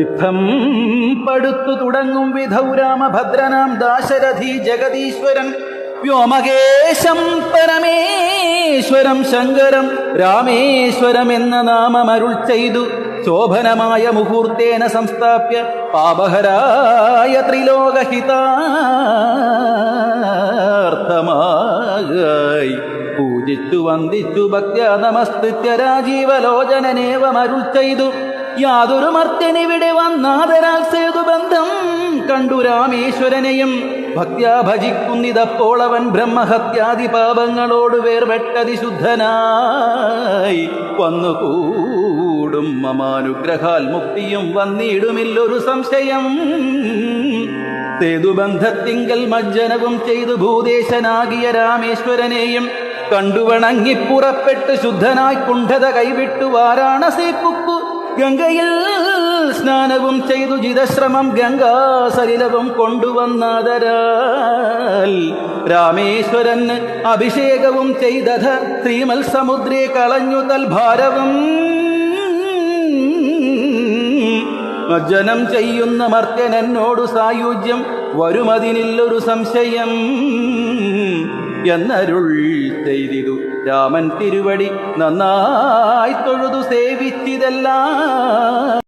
യുദ്ധം പടുത്തു തുടങ്ങും വിധൗ രാമഭദ്രനാം ദാശരഥി ജഗദീശ്വരൻ. വ്യോമകേശം പരമേശ്വരം ശങ്കരം രാമേശ്വരം എന്ന നാമമരുൾ ചെയ്തു. ശോഭനമായ മുഹൂർത്തേന സംസ്ഥാപ്യ പാപഹരായ ത്രിലോകഹിതാർത്ഥമായി പൂജിച്ചു വന്ദിച്ചു ഭക്യ നമസ്കൃത്യ രാജീവലോചനനേവമരുൾ ചെയ്തു. യാതൊരു മർത്തനിവിടെ വന്നാതരാൽ സേതു ബന്ധം കണ്ടു രാമേശ്വരനെയും. ഭക്യാ ഭജിക്കുന്നിതപ്പോൾ അവൻ ബ്രഹ്മഹത്യാദി പാപങ്ങളോട് വേർപെട്ടതി ശുദ്ധനായി വന്നുകൂടും. മമാനുഗ്രഹാൽ മുക്തിയും വന്നിടുമില്ലൊരു സംശയം. സേതുബന്ധത്തിങ്കൽ മജ്ജനവും ചെയ്തു ഭൂദേശനാകിയ രാമേശ്വരനെയും കണ്ടുവണങ്ങി പുറപ്പെട്ട് ശുദ്ധനായി കുണ്ഠത കൈവിട്ടു വാരാണസി പുക്കു ഗംഗയിൽ സ്നാനവും ചെയ്തു ജിതശ്രമം ഗംഗാസലിലവും കൊണ്ടുവന്നതരാൽ രാമേശ്വരന് അഭിഷേകവും ചെയ്തത് ശ്രീമൽ സമുദ്രേ കളഞ്ഞു തൽഭാരവും മജ്ജനം ചെയ്യുന്ന മർത്യൻ എന്നോടു സായുജ്യം വരുമതിനില്ലൊരു സംശയം. എന്നരുൾ ചെയ്തിതു. രാമൻ തിരുവടി നന്നായി തൊഴുതു സേവിച്ചിതെല്ലാം.